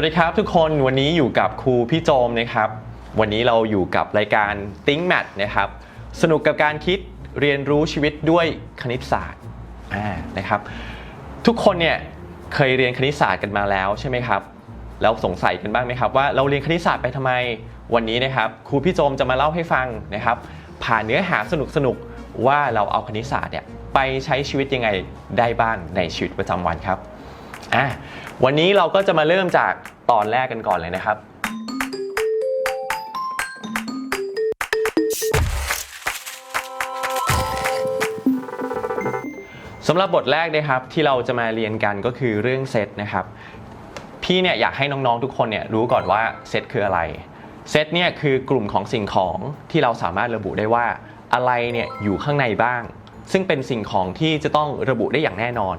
วัสดีครับทุกคนวันนี้อยู่กับครูพี่โจมนะครับ วันนี้เราอยู่กับรายการ Think Mat นะครับ สนุกกับการคิดเรียนรู้ชีวิตด้วยคณิตศาสตร์อ่านะครับ ทุกคนเนี่ยเคยเรียนคณิตศาสตร์กันมาแล้วใช่ไหมครับแล้วสงสัยกันบ้างไหมครับว่าเราเรียนคณิตศาสตร์ไปทำไมวันนี้นะครับครูพี่โจมจะมาเล่าให้ฟังนะครับ ผ่านเนื้อหาสนุกๆว่าเราเอาคณิตศาสตร์เนี่ยไปใช้ชีวิตยังไงได้บ้างในชีวิตประจำวันครับ อะวันนี้เราก็จะมาเริ่มจากตอนแรกกันก่อนเลยนะครับ สำหรับบทแรกนะครับที่เราจะมาเรียนกันก็คือเรื่องเซตนะครับ พี่เนี่ยอยากให้น้องๆทุกคนเนี่ยรู้ก่อนว่าเซตคืออะไร เซตเนี่ยคือกลุ่มของสิ่งของที่เราสามารถระบุได้ว่าอะไรเนี่ยอยู่ข้างในบ้าง ซึ่งเป็นสิ่งของที่จะต้องระบุได้อย่างแน่นอน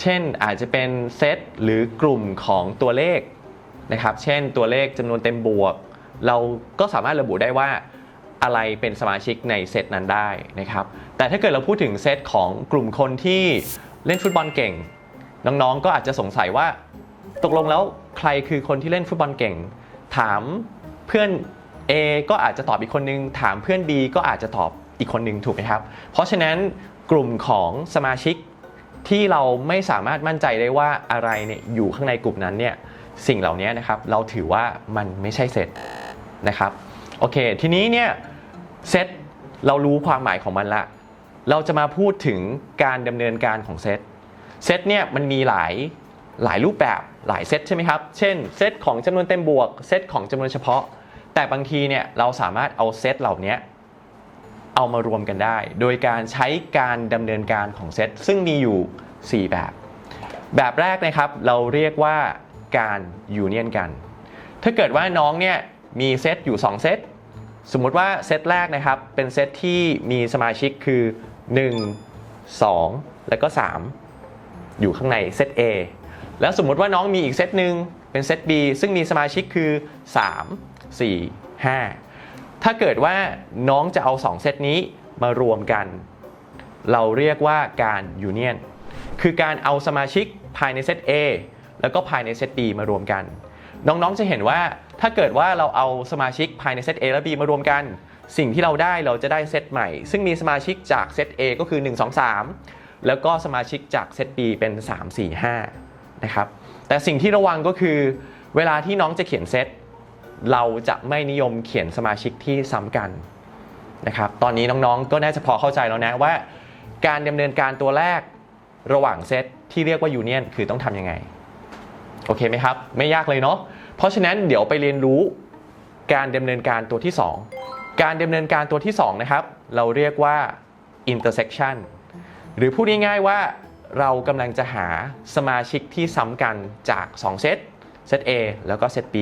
เช่นอาจจะเป็นเซตหรือกลุ่มของตัวเลขนะครับ เช่นตัวเลขจำนวนเต็มบวก เราก็สามารถระบุได้ว่าอะไรเป็นสมาชิกในเซตนั้นได้นะครับ แต่ถ้าเกิดเราพูดถึงเซตของกลุ่มคนที่เล่นฟุตบอลเก่ง น้องๆ ก็อาจจะสงสัยว่า ตกลงแล้วใครคือคนที่เล่นฟุตบอลเก่ง ถามเพื่อน A ก็อาจจะตอบอีกคนนึง ถามเพื่อน B ก็อาจจะตอบอีกคนนึงถูกไหมครับ เพราะฉะนั้นกลุ่มของสมาชิก ที่เราไม่สามารถมั่นใจได้ว่าอะไรเนี่ยอยู่ข้างในกลุ่มนั้นเนี่ยสิ่งเหล่านี้นะครับเราถือว่ามันไม่ใช่เซตนะครับโอเค ทีนี้เนี่ยเซตเรารู้ความหมายของมันละ เราจะมาพูดถึงการดำเนินการของเซตเซตเนี่ยมันมีหลายหลายรูปแบบหลายเซตใช่ไหมครับ เช่นเซตของจำนวนเต็มบวกเซตของจำนวนเฉพาะ แต่บางทีเนี่ยเราสามารถเอาเซตเหล่านี้ เอามารวมกันได้ โดยการใช้การดำเนินการของเซตซึ่งมีอยู่ 4 แบบ แบบแรกนะครับเราเรียกว่าการยูเนียนกัน ถ้าเกิดว่าน้องเนี่ยมีเซตอยู่ 2 เซตสมมุติว่าเซตแรกนะครับเป็นเซตที่มีสมาชิกคือ 1 2 แล้วก็ 3 อยู่ข้างในเซต A แล้วสมมุติว่าน้องมีอีกเซตหนึ่งเป็นเซต B ซึ่งมีสมาชิกคือ 3 4 5 ถ้าเกิดว่าน้องจะเอา 2 เซตนี้มารวมกัน เราเรียกว่าการยูเนียนคือการเอาสมาชิกภายในเซต A แล้วก็ภายในเซต B มารวมกัน น้องๆจะเห็นว่าถ้าเกิดว่าเราเอาสมาชิกภายในเซต A และ B มารวมกัน สิ่งที่เราได้เราจะได้เซตใหม่ ซึ่งมีสมาชิกจากเซต A ก็คือ 1 2 3 แล้วก็สมาชิกจากเซต B เป็น 3 4 5 นะครับแต่สิ่งที่ระวังก็คือเวลาที่น้องจะเขียนเซต เราจะไม่นิยมเขียนสมาชิกที่ซ้ำกันนะครับตอนนี้น้องๆก็น่าจะพอเข้าใจแล้วนะว่า การดำเนินการตัวแรกระหว่างเซตที่เรียกว่ายูเนียนคือต้องทำยังไง โอเคไหมครับ ไม่ยากเลยเนาะเพราะฉะนั้นเดี๋ยวไปเรียนรู้การดำเนินการตัวที่ 2 การดำเนินการตัวที่ 2 นะครับ เราเรียกว่า intersection หรือพูดง่ายๆว่าเรากำลังจะหาสมาชิกที่ซ้ำกันจาก 2 เซตเซต A แล้วก็เซต B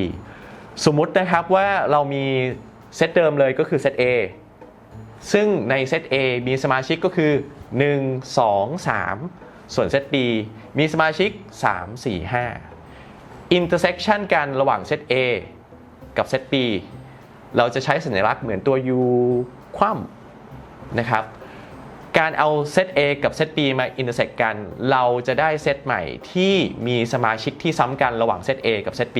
สมมุตินะครับว่าเรามีเซตเดิมเลยก็คือเซต A ซึ่งในเซต A มีสมาชิกก็คือ 1 2 3 ส่วนเซต B มีสมาชิก 3 4 5 intersection กันระหว่างเซต A กับเซต B เราจะใช้สัญลักษณ์เหมือนตัว U คว่ำนะครับ การเอาเซต A กับเซต B มา intersect กัน เราจะได้เซตใหม่ที่มีสมาชิกที่ซ้ำกันระหว่างเซต A กับเซต B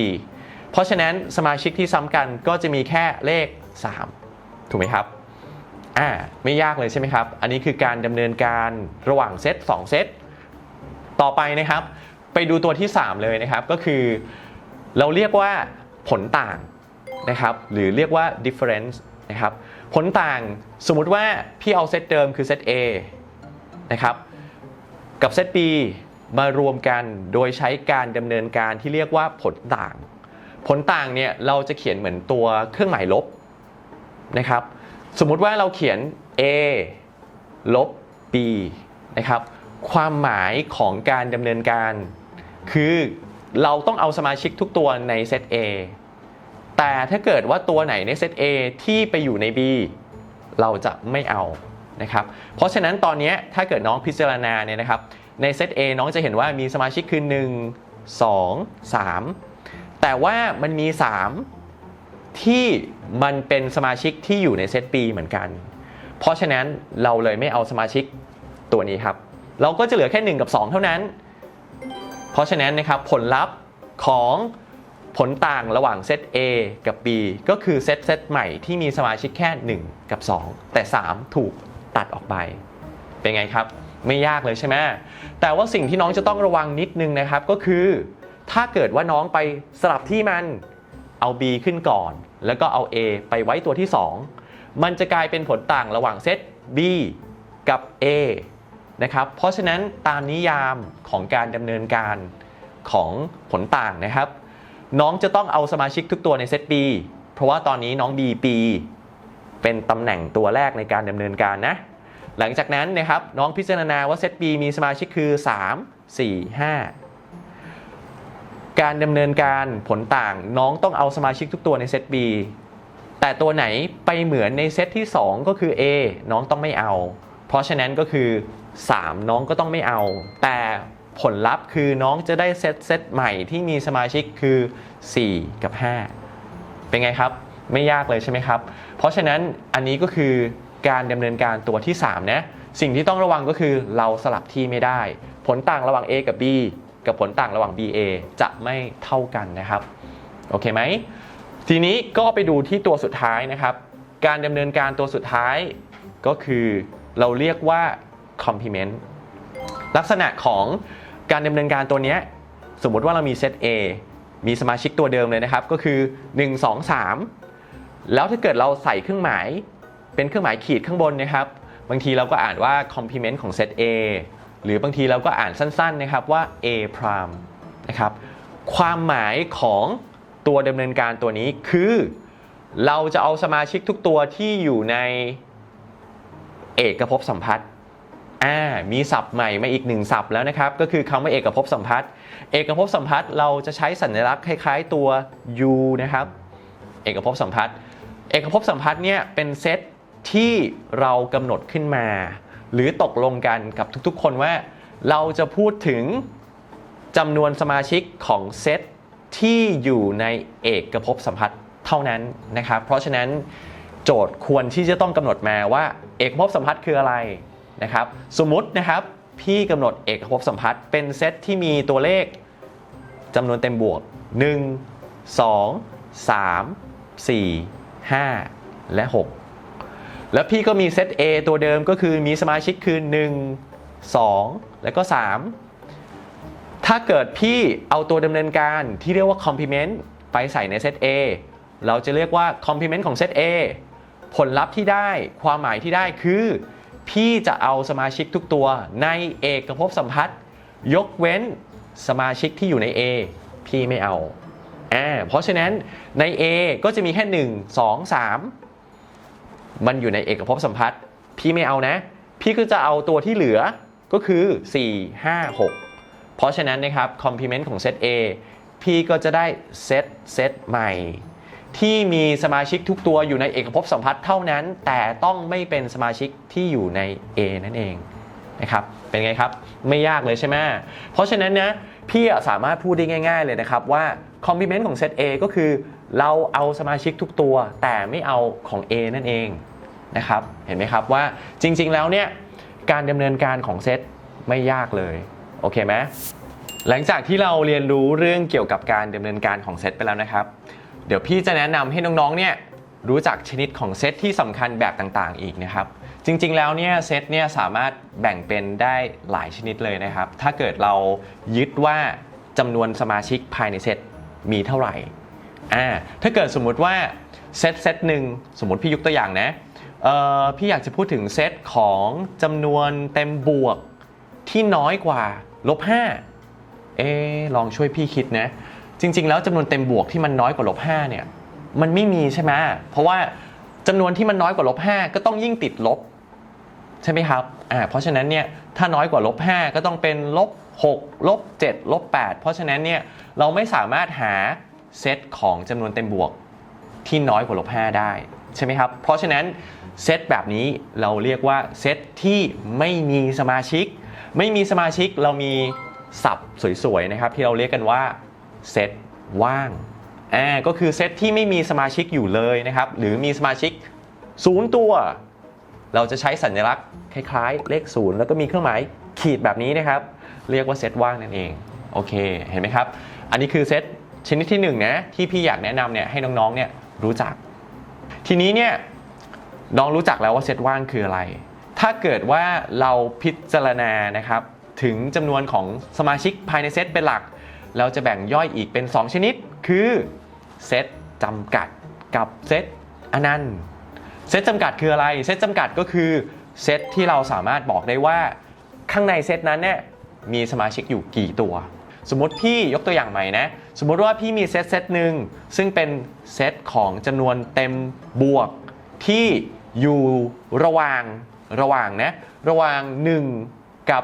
เพราะฉะนั้นสมาชิกที่ซ้ำกันก็จะมีแค่เลข 3 ถูกไหมครับอ่าไม่ยากเลยใช่ไหมครับ อันนี้คือการดำเนินการระหว่างเซต2เซตต่อไปนะครับ ไปดูตัวที่ 3 เลยนะครับก็คือ เราเรียกว่าผลต่างนะครับ หรือเรียกว่า difference นะครับ ผลต่างสมมุติว่าพี่เอาเซตเดิมคือเซต A นะครับ กับเซต B มารวมกันโดยใช้การดำเนินการที่เรียกว่าผลต่าง ผลต่างเนี่ยเราจะเขียนเหมือนตัวเครื่องหมายลบนะครับ สมมุติว่าเราเขียน A ลบ B นะครับ ความหมายของการดำเนินการ คือเราต้องเอาสมาชิกทุกตัวในเซต A แต่ถ้าเกิดว่าตัวไหนในเซต A ที่ไปอยู่ใน B เราจะไม่เอานะครับ เพราะฉะนั้นตอนนี้ถ้าเกิดน้องพิจารณาเนี่ยนะครับ ในเซต A น้องจะเห็นว่ามีสมาชิกคือ 1 2 3 แต่ว่ามันมี 3 ที่มันเป็นสมาชิกที่อยู่ในเซต B เหมือนกัน เพราะฉะนั้นเราเลยไม่เอาสมาชิกตัวนี้ครับ เราก็จะเหลือแค่ 1 กับ 2 เท่านั้น เพราะฉะนั้นนะครับผลลัพธ์ของผลต่างระหว่างเซต A กับ B ก็คือเซตเซตใหม่ที่มีสมาชิกแค่ 1 กับ 2 แต่ 3 ถูกตัดออกไป เป็นไงครับ ไม่ยากเลยใช่ไหมแต่ว่าสิ่งที่น้องจะต้องระวังนิดนึงนะครับก็คือ ถ้าเกิดว่าน้องไปสลับที่มันเอา B ขึ้นก่อน แล้วก็เอา A ไปไว้ตัวที่ 2 มันจะกลายเป็นผลต่างระหว่างเซต B กับ A นะครับ เพราะฉะนั้นตามนิยามของการดำเนินการของผลต่างนะครับ น้องจะต้องเอาสมาชิกทุกตัวในเซต B เพราะว่าตอนนี้น้อง B P เป็นตำแหน่งตัวแรกในการดำเนินการนะ หลังจากนั้นนะครับน้องพิจารณาว่าเซต B มีสมาชิกคือ 3 4 5 การดำเนินการผลต่างน้องต้องเอาสมาชิกทุกตัวในเซต B แต่ตัวไหนไปเหมือนในเซตที่ 2 ก็คือ A น้องต้องไม่เอา เพราะฉะนั้นก็คือ 3 น้องก็ต้องไม่เอา แต่ผลลัพธ์คือน้องจะได้เซตเซตใหม่ที่มีสมาชิกคือ 4 กับ 5 เป็นไงครับ ไม่ยากเลยใช่ไหมครับ เพราะฉะนั้นอันนี้ก็คือการดำเนินการตัวที่ 3 นะ สิ่งที่ต้องระวังก็คือเราสลับที่ไม่ได้ ผลต่างระหว่าง A กับ B กับผลต่างระหว่าง BA จะไม่เท่ากันนะครับ โอเคไหม ทีนี้ก็ไปดูที่ตัวสุดท้ายนะครับ การดำเนินการตัวสุดท้ายก็คือเราเรียกว่า complement ลักษณะของการดำเนินการตัวนี้สมมติว่าเรามีเซต A มีสมาชิกตัวเดิมเลยนะครับ ก็คือ 1 2 3 แล้วถ้าเกิดเราใส่เครื่องหมาย เป็นเครื่องหมายขีดข้างบนนะครับ บางทีเราก็อ่านว่า complement ของเซต A หรือบางทีเราก็อ่านสั้นๆนะครับว่า A prime นะครับความหมายของตัวดำเนินการตัวนี้คือ เราจะเอาสมาชิกทุกตัวที่อยู่ในเอกภพสัมพัทธ์อ่ามีศัพท์ใหม่มาอีกหนึ่งศัพท์แล้วนะครับ ก็คือคำว่าเอกภพสัมพัทธ์เอกภพสัมพัทธ์เราจะใช้สัญลักษณ์คล้ายๆตัว U นะครับ เอกภพสัมพัทธ์เอกภพสัมพัทธ์เนี่ยเป็นเซตที่เรากำหนดขึ้นมา หรือตกลงกันกับทุกๆ คนว่า เราจะพูดถึงจำนวนสมาชิกของเซตที่อยู่ในเอกภพสัมพัทธ์เท่านั้นนะครับ เพราะฉะนั้นโจทย์ควรที่จะต้องกำหนดมาว่าเอกภพสัมพัทธ์คืออะไรนะครับ สมมุตินะครับพี่กำหนดเอกภพสัมพัทธ์เป็นเซตที่มีตัวเลขจำนวนเต็มบวก 1 2 3 4 5 และ 6 แล้วพี่ก็มีเซต A ตัวเดิมก็คือมีสมาชิกคือ 1 2 แล้วก็ 3 ถ้าเกิดพี่เอาตัวดำเนินการที่เรียกว่า complement ไปใส่ในเซต A เราจะเรียกว่า complement ของเซต A ผลลัพธ์ที่ได้ความหมายที่ได้คือ พี่จะเอาสมาชิกทุกตัวในเอกภพสัมพัทธ์ยกเว้นสมาชิกที่อยู่ใน A พี่ไม่เอาอ่าเพราะฉะนั้นใน A ก็จะมีแค่ 1 2 3 มันอยู่ในเอกภพสัมพัทธ์พี่ไม่เอานะ พี่ก็จะเอาตัวที่เหลือก็คือ 4 5 6 เพราะฉะนั้นนะครับ complement ของเซต A พี่ก็จะได้เซตเซตใหม่ ที่มีสมาชิกทุกตัวอยู่ในเอกภพสัมพัทธ์เท่านั้น แต่ต้องไม่เป็นสมาชิกที่อยู่ใน A นั่นเองนะครับเป็นไงครับ ไม่ยากเลยใช่ไหมเพราะฉะนั้นนะพี่สามารถพูดได้ง่าย ๆ เลยนะครับว่า complement ของเซต A ก็คือ เราเอาสมาชิกทุกตัว แต่ไม่เอาของ A นั่นเองนะครับเห็นไหมครับว่าจริง ๆ แล้วเนี่ยการดำเนินการของเซตไม่ยากเลยโอเคไหมหลังจากที่เราเรียนรู้เรื่องเกี่ยวกับการดำเนินการของเซตไปแล้วนะครับ เดี๋ยวพี่จะแนะนำให้น้องๆเนี่ยรู้จักชนิดของเซตที่สำคัญแบบต่างๆ อีกนะครับ จริงๆแล้วเนี่ยเซตเนี่ยสามารถแบ่งเป็นได้หลายชนิดเลยนะครับ ถ้าเกิดเรายึดว่าจำนวนสมาชิกภายในเซต มีเท่าไหร่อ่าถ้าเกิดสมมุติว่าเซตเซตหนึ่งสมมติพี่ยกตัวอย่างนะเอ่อพี่อยากจะพูดถึงเซตของจำนวนเต็มบวกที่น้อยกว่าลบ5เอะลองช่วยพี่คิดนะจริง ๆ แล้วจำนวนเต็มบวกที่มันน้อยกว่าลบ5เนี่ยมันไม่มีใช่ไหมเพราะว่าจำนวนที่มันน้อยกว่าลบ5ก็ต้องยิ่งติดลบ ช่ไหมครับอ่าเพราะฉะนั้นเนี่ยถ้าน้อยกว่าลบ5ก็ต้องเป็นลบ6ลบ7ลบ8เพราะฉะนั้นเนี่ยเราไม่สามารถหาเซตของจำนวนเต็มบวกที่น้อยกว่าลบ5ได้ใช่ไหมครับ เพราะฉะนั้นเซตแบบนี้เราเรียกว่าเซตที่ไม่มีสมาชิก ไม่มีสมาชิกเรามีศัพท์สวยๆนะครับที่เราเรียกกันว่าเซตว่างอ่าก็คือเซตที่ไม่มีสมาชิกอยู่เลยนะครับหรือมีสมาชิกศูนย์ตัว เราจะใช้สัญลักษณ์คล้ายๆ เลขศูนย์แล้วก็มีเครื่องหมายขีดแบบนี้นะครับ เรียกว่าเซตว่างนั่นเอง โอเค เห็นไหมครับ อันนี้คือเซตชนิดที่1นงนะที่พี่อยากแนะนำเนี่ยให้น้องๆเนี่ยรู้จัก ทีนี้เนี่ยน้องรู้จักแล้วว่าเซตว่างคืออะไร ถ้าเกิดว่าเราพิจารณานะครับถึงจำนวนของสมาชิกภายในเซตเป็นหลัก เราจะแบ่งย่อยอีกเป็น 2 ชนิด คือเซตจำกัดกับเซตอนันต์ เซตจำกัดคืออะไร เซตจำกัดก็คือเซตที่เราสามารถบอกได้ว่าข้างในเซตนั้นเนี่ยมีสมาชิกอยู่กี่ตัว สมมติพี่ยกตัวอย่างใหม่นะ สมมติว่าพี่มีเซตเซตหนึ่งซึ่งเป็นเซตของจำนวนเต็มบวกที่อยู่ระหว่างระหว่างนะระหว่าง 1 กับ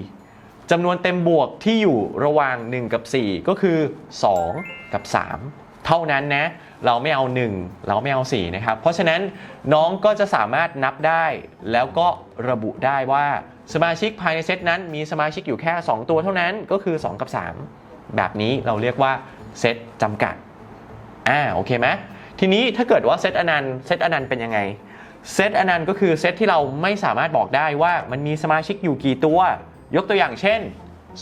4จำนวนเต็มบวกที่อยู่ระหว่าง 1 กับ 4 ก็คือ 2 กับ 3 เท่านั้นนะเราไม่เอา 1 เราไม่เอา4นะครับเพราะฉะนั้นน้องก็จะสามารถนับได้แล้วก็ระบุได้ว่าสมาชิกภายในเซตนั้นมีสมาชิกอยู่แค่ 2 ตัวเท่านั้นก็คือ 2 กับ 3 แบบนี้เราเรียกว่าเซตจำกัดอ่าโอเคไหมทีนี้ถ้าเกิดว่าเซตอนันต์เซตอนันต์เป็นยังไงเซตอนันต์ก็คือเซตที่เราไม่สามารถบอกได้ว่ามันมีสมาชิกอยู่กี่ตัว ยกตัวอย่างเช่น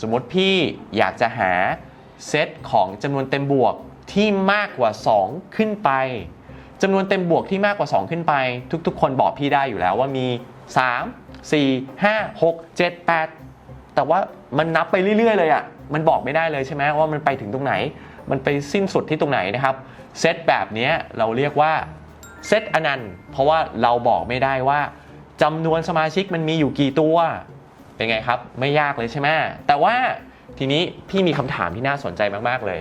สมมติพี่อยากจะหาเซตของจำนวนเต็มบวก ที่มากกว่า 2 ขึ้นไปจำนวนเต็มบวกที่มากกว่า 2 ขึ้นไป ทุกๆ คนบอกพี่ได้อยู่แล้วว่ามี 3 4 5 6 7 8 แต่ว่ามันนับไปเรื่อยๆ เลยอะ่ะมันบอกไม่ได้เลยใช่ไหมว่ามันไปถึงตรงไหน มันไปสิ้นสุดที่ตรงไหนนะครับเซตแบบนี้เราเรียกว่าเซตอนันต์เพราะว่าเราบอกไม่ได้ว่าจำนวนสมาชิกมันมีอยู่กี่ตัว เป็นไงครับ ไม่ยากเลยใช่ไหมแต่ว่าทีนี้พี่มีคำถามที่น่าสนใจมาก ๆ เลย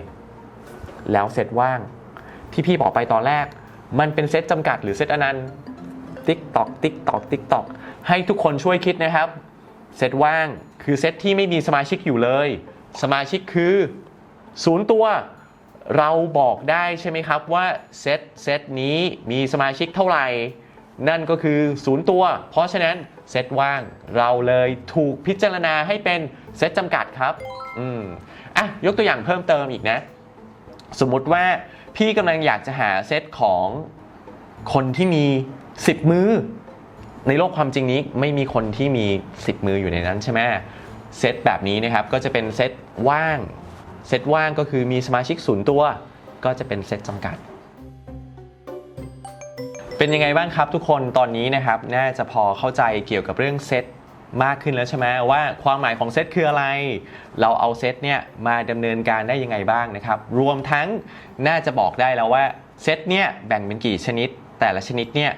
แล้วเซตว่าง ที่พี่บอกไปตอนแรก มันเป็นเซตจำกัดหรือเซตอนันต์ติ๊กตอกติ๊กตอกติ๊กตอกให้ทุกคนช่วยคิดนะครับ เซตว่างคือเซตที่ไม่มีสมาชิกอยู่เลย สมาชิกคือศูนย์ตัวเราบอกได้ใช่ไหมครับว่าเซตเซตนี้มีสมาชิกเท่าไหร่ นั่นก็คือศูนย์ตัว เพราะฉะนั้นเซตว่างเราเลยถูกพิจารณาให้เป็นเซตจำกัดครับ อืมอะยกตัวอย่างเพิ่มเติมอีกนะ สมมติว่าพี่กำลังอยากจะหาเซตของคนที่มี 10 มือ ในโลกความจริงนี้ไม่มีคนที่มี 10 มืออยู่ในนั้นใช่ไหมเซตแบบนี้นะครับก็จะเป็นเซตว่าง เซตว่างก็คือมีสมาชิกศูนย์ตัว ก็จะเป็นเซตจำกัด เป็นยังไงบ้างครับทุกคนตอนนี้นะครับ น่าจะพอเข้าใจเกี่ยวกับเรื่องเซต มากขึ้นแล้วใช่ไหมว่าความหมายของเซตคืออะไร เราเอาเซตเนี่ยมาดำเนินการได้ยังไงบ้างนะครับ รวมทั้งน่าจะบอกได้แล้วว่าเซตเนี่ยแบ่งเป็นกี่ชนิด แต่ละชนิดเนี่ย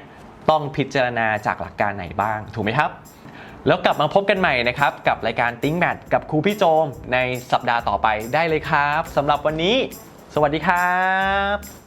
ต้องพิจารณาจากหลักการไหนบ้าง ถูกไหมครับ แล้วกลับมาพบกันใหม่นะครับ กับรายการติ้งแมทกับครูพี่โจมในสัปดาห์ต่อไปได้เลยครับสำหรับวันนี้ สวัสดีครับ